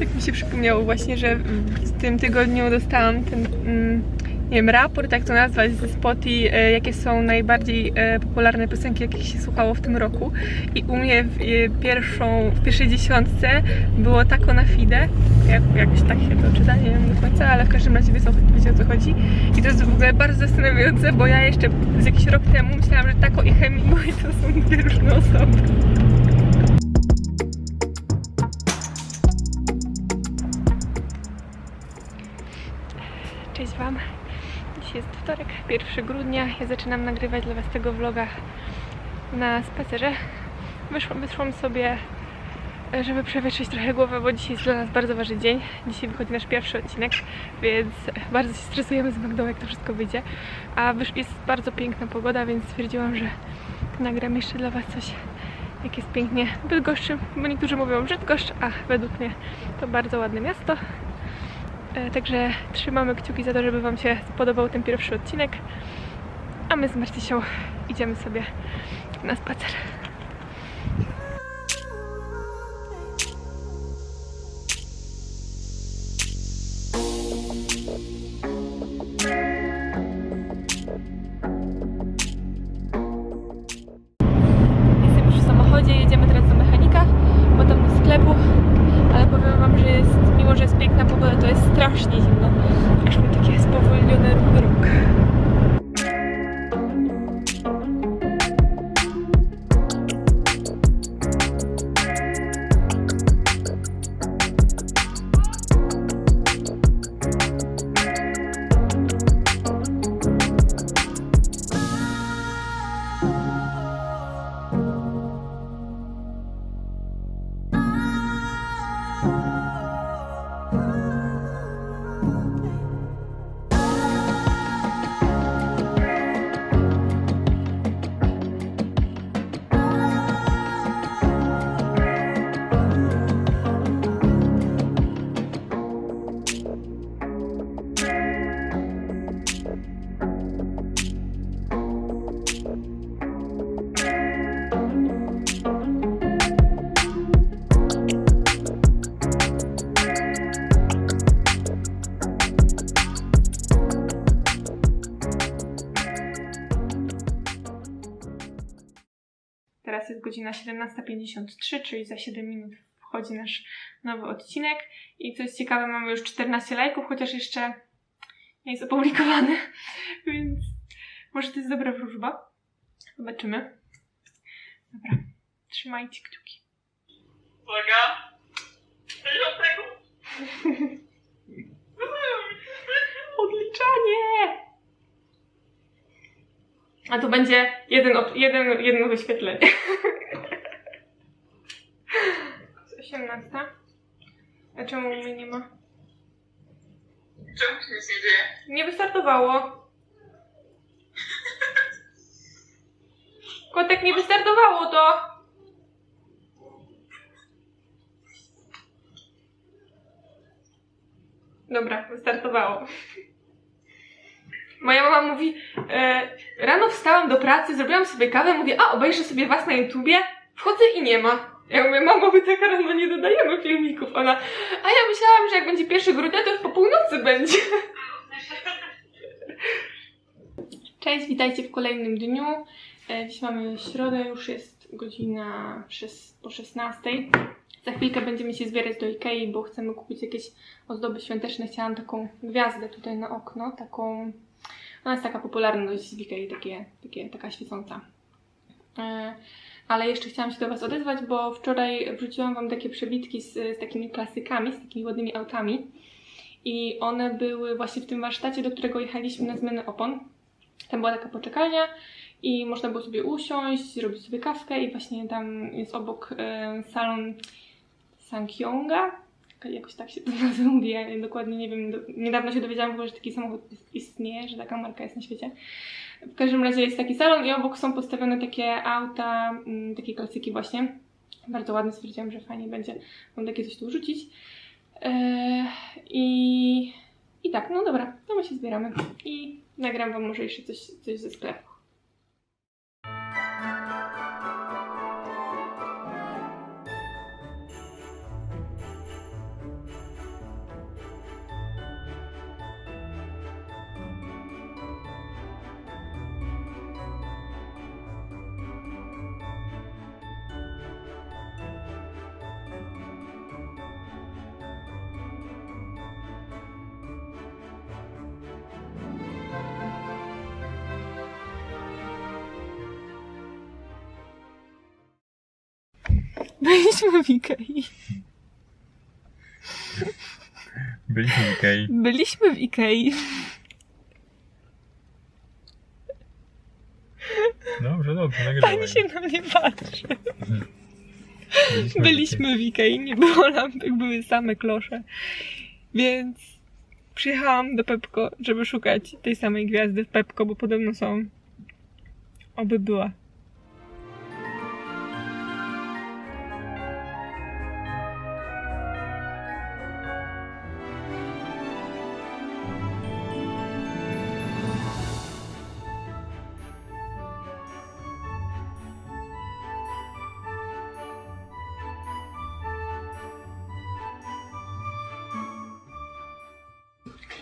Tak mi się przypomniało właśnie, że w tym tygodniu dostałam ten, mm, nie wiem, raport, jak to nazwać, ze Spotify, e, jakie są najbardziej e, popularne piosenki, jakie się słuchało w tym roku. I u mnie w, e, pierwszą, w pierwszej dziesiątce było Taco na Fide. Jak, jakoś tak się to czyta, nie wiem do końca, ale w każdym razie wiecie, wiecie o co chodzi. I to jest w ogóle bardzo zastanawiające, bo ja jeszcze z jakiś rok temu myślałam, że Taco i Hemingway to są dwie różne osoby. Wam. Dzisiaj jest wtorek, 1 grudnia. Ja zaczynam nagrywać dla Was tego vloga na spacerze. Wyszłam, wyszłam sobie, żeby przewietrzyć trochę głowę, bo dzisiaj jest dla nas bardzo ważny dzień. Dzisiaj wychodzi nasz pierwszy odcinek, więc bardzo się stresujemy z Magdą, jak to wszystko wyjdzie. A jest bardzo piękna pogoda, więc stwierdziłam, że nagram jeszcze dla Was coś, jak jest pięknie w Bydgoszczy, bo niektórzy mówią Brzydgoszcz, a według mnie to bardzo ładne miasto. E, Także trzymamy kciuki za to, żeby Wam się spodobał ten pierwszy odcinek. A my z Marcysią idziemy sobie na spacer. Jest godzina 17.53, czyli za 7 minut wchodzi nasz nowy odcinek. I co jest ciekawe, mamy już 14 lajków, chociaż jeszcze nie jest opublikowany, więc może to jest dobra wróżba. Zobaczymy. Dobra, trzymajcie kciuki. Uwaga! 60 A to będzie jeden, jeden, jedno wyświetlenie. Z 18. A czemu mnie nie ma? Czemu się nic nie dzieje? Nie wystartowało. Kotek nie wystartowało to. Dobra, wystartowało. Moja mama mówi, e, rano wstałam do pracy, zrobiłam sobie kawę, mówię, a obejrzę sobie was na YouTubie, wchodzę i nie ma. Ja mówię, mamo, my tak rano nie dodajemy filmików. Ona, a ja myślałam, że jak będzie 1 grudnia, to już po północy będzie. Cześć, witajcie w kolejnym dniu. E, Dziś mamy środę, już jest godzina szes- po 16. Za chwilkę będziemy się zbierać do Ikei, bo chcemy kupić jakieś ozdoby świąteczne. Chciałam taką gwiazdę tutaj na okno, taką... Ona jest taka popularna dość w Ikei, takie, takie, taka świecąca. E, Ale jeszcze chciałam się do Was odezwać, bo wczoraj wrzuciłam Wam takie przebitki z, z takimi klasykami, z takimi ładnymi autami. I one były właśnie w tym warsztacie, do którego jechaliśmy na zmianę opon. Tam była taka poczekalnia i można było sobie usiąść, zrobić sobie kawkę i właśnie tam jest obok e, salon Sankyonga. Jakoś tak się to nazywa, ja dokładnie nie wiem. Do, niedawno się dowiedziałam w ogóle, że taki samochód is- istnieje, że taka marka jest na świecie. W każdym razie jest taki salon i obok są postawione takie auta, mm, takie klasyki właśnie. Bardzo ładne, stwierdziłam, że fajnie będzie mam takie coś tu wrzucić. E, I i tak, no dobra, to my się zbieramy i nagram wam może jeszcze coś, coś ze sklepu. Byliśmy w Ikei. Byliśmy w Ikei. Byliśmy w Ikei. Dobrze, dobrze, nagrywaj. Pani się na mnie patrzy. Byliśmy, w Byliśmy w Ikei, nie było lampek, były same klosze. Więc przyjechałam do Pepko, żeby szukać tej samej gwiazdy w Pepko, bo podobno są. Oby była.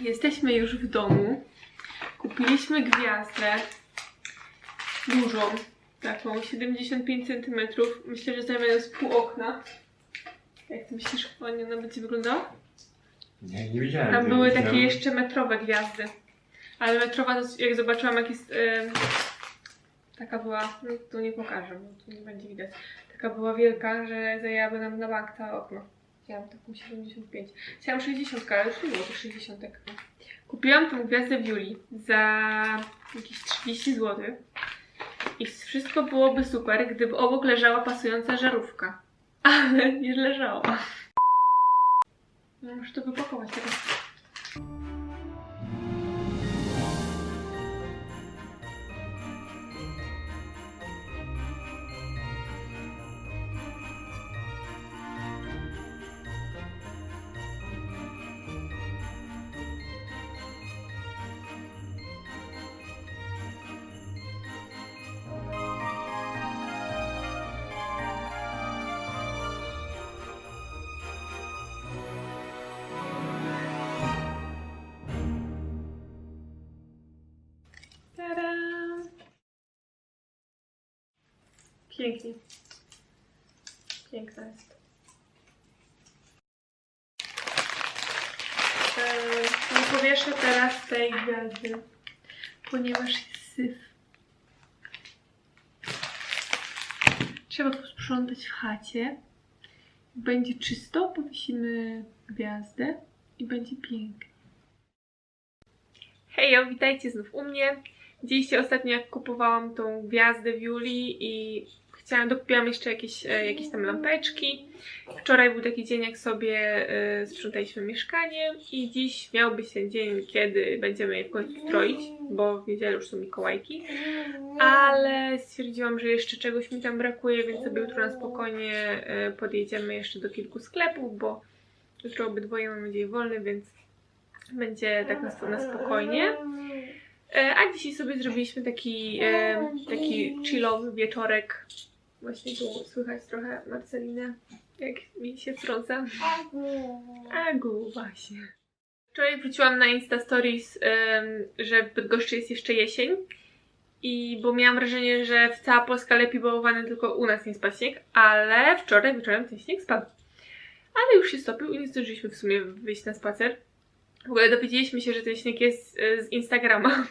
Jesteśmy już w domu. Kupiliśmy gwiazdę dużą, taką 75 cm. Myślę, że zajmie z pół okna. Jak ty myślisz, ładnie ona będzie wyglądała? Nie, nie widziałem. Tam były tam- takie jeszcze metrowe gwiazdy. Ale metrowa, to jak zobaczyłam, jak jest. em, taka była. No, tu nie pokażę, bo tu nie będzie widać. Taka była wielka, że zajęłaby nam na bank całe okno. Chciałam taką 75. Chciałam 60, ale już nie było tych 60. Kupiłam tą gwiazdę w Julii za jakieś 30 zł. I wszystko byłoby super, gdyby obok leżała pasująca żarówka. Ale nie leżała. Muszę to wypakować teraz. Pięknie. Piękna jest. Eee, Nie powieszę teraz tej gwiazdy, ponieważ jest syf. Trzeba posprzątać w chacie. Będzie czysto, powiesimy gwiazdę i będzie pięknie. Hejo, witajcie znów u mnie. Widzieliście ostatnio, jak kupowałam tą gwiazdę w Julii i chciałam, dokupiłam jeszcze jakieś, e, jakieś tam lampeczki. Wczoraj był taki dzień, jak sobie e, sprzątaliśmy mieszkanie i dziś miałby się dzień, kiedy będziemy je w końcu stroić, bo w niedzielę już są Mikołajki. Ale stwierdziłam, że jeszcze czegoś mi tam brakuje, więc sobie jutro na spokojnie e, podjedziemy jeszcze do kilku sklepów, bo jutro obydwoje mam nadzieję wolne, więc będzie tak na, na spokojnie. A dzisiaj sobie zrobiliśmy taki, taki chillowy wieczorek. Właśnie tu słychać trochę Marcelinę, jak mi się wtrąca. Agu, właśnie. Wczoraj wróciłam na Insta Stories, że w Bydgoszczy jest jeszcze jesień. I bo miałam wrażenie, że w cała Polska lepiej bałowany, tylko u nas nie spadł śnieg, ale wczoraj wieczorem ten śnieg spadł. Ale już się stopił i nie zdążyliśmy w sumie wyjść na spacer. W ogóle dowiedzieliśmy się, że ten śnieg jest e, z Instagrama.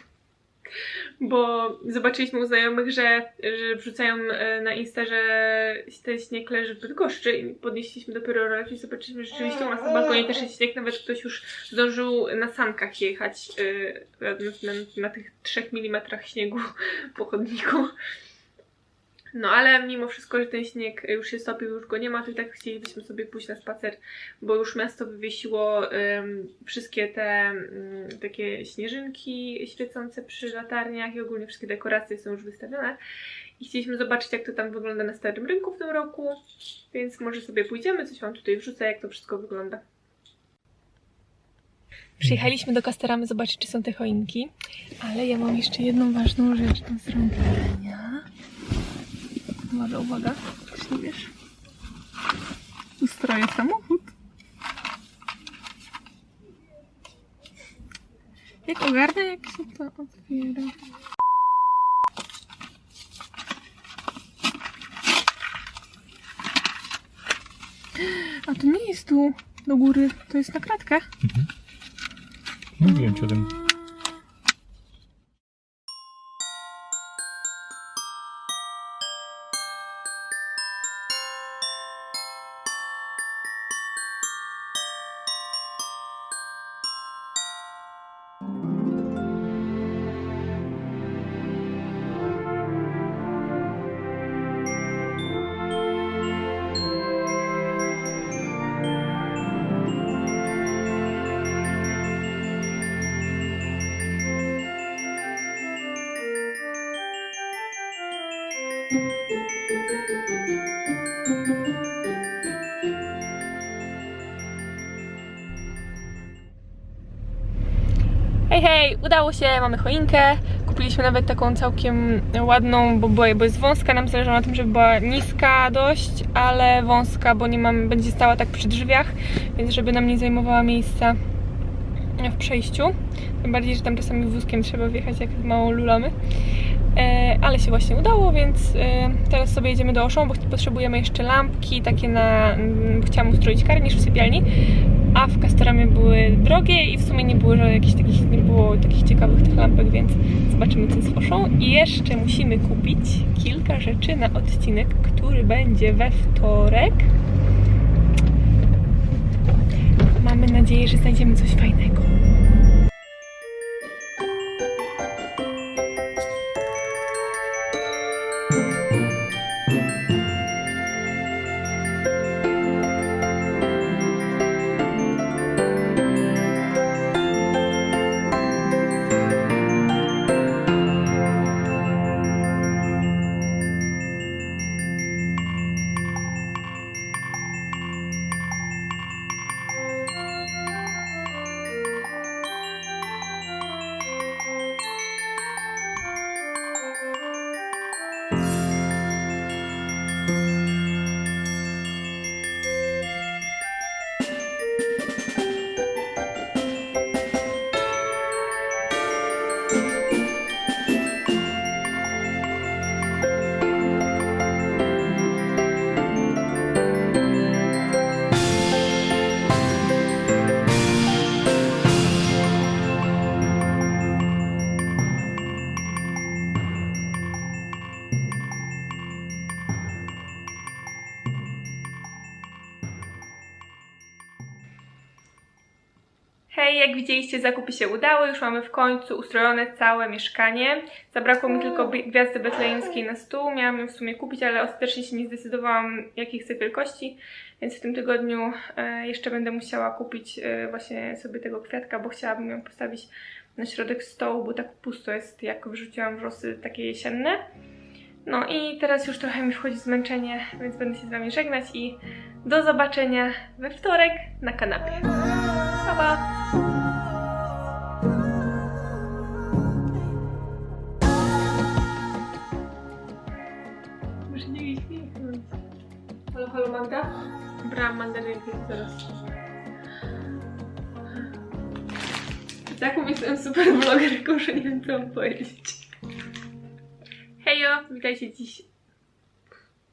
Bo zobaczyliśmy u znajomych, że, że wrzucają e, na Insta, że ten śnieg leży w Bydgoszczy i podnieśliśmy dopiero rolkę i zobaczyliśmy, że rzeczywiście u nas na balkonie też jest śnieg, nawet ktoś już zdążył na sankach jechać e, na, na, na tych 3 mm śniegu po chodniku. No ale mimo wszystko, że ten śnieg już się stopił, już go nie ma, to i tak chcielibyśmy sobie pójść na spacer, bo już miasto wywiesiło wszystkie te takie śnieżynki świecące przy latarniach i ogólnie wszystkie dekoracje są już wystawione. I chcieliśmy zobaczyć, jak to tam wygląda na Starym Rynku w tym roku, więc może sobie pójdziemy, coś Wam tutaj wrzucę, jak to wszystko wygląda. Przyjechaliśmy do Kastoramy zobaczyć, czy są te choinki, ale ja mam jeszcze jedną ważną rzecz do zrobienia. Uwaga, uwaga, czy nie? Ustroję samochód. Jak ogarnę, jak się to otwiera. A to nie jest tu do góry, to jest na kratkę. Mówiłem ci o tym. Hej, hej, udało się, mamy choinkę. Kupiliśmy nawet taką całkiem ładną, bo, była, bo jest wąska. Nam zależy na tym, żeby była niska dość, ale wąska, bo nie mam, będzie stała tak przy drzwiach, więc żeby nam nie zajmowała miejsca w przejściu. Tym bardziej, że tam czasami wózkiem trzeba wjechać, jak mało lulamy. E, ale się właśnie udało, więc e, teraz sobie jedziemy do Oszą, bo potrzebujemy jeszcze lampki takie na... mm, Chciałam ustroić karnisz w sypialni, a w Castoramie były drogie i w sumie nie było jakichś takich, nie było takich ciekawych tych lampek, więc zobaczymy co z Oszą. I jeszcze musimy kupić kilka rzeczy na odcinek, który będzie we wtorek. Mamy nadzieję, że znajdziemy coś fajnego. Widzieliście, zakupy się udały. Już mamy w końcu ustrojone całe mieszkanie. Zabrakło mi tylko bi- gwiazdy betlejemskiej na stół. Miałam ją w sumie kupić, ale ostatecznie się nie zdecydowałam, jakiej chcę wielkości. Więc w tym tygodniu e, jeszcze będę musiała kupić e, właśnie sobie tego kwiatka, bo chciałabym ją postawić na środek stołu, bo tak pusto jest, jak wrzuciłam wrzosy takie jesienne. No i teraz już trochę mi wchodzi zmęczenie, więc będę się z Wami żegnać i do zobaczenia we wtorek na kanapie. Pa, pa! Magda? Brałam mandarynkę zaraz. Tak mówię, jestem super vlogerką, że nie wiem co mam powiedzieć. Hejo, witajcie dziś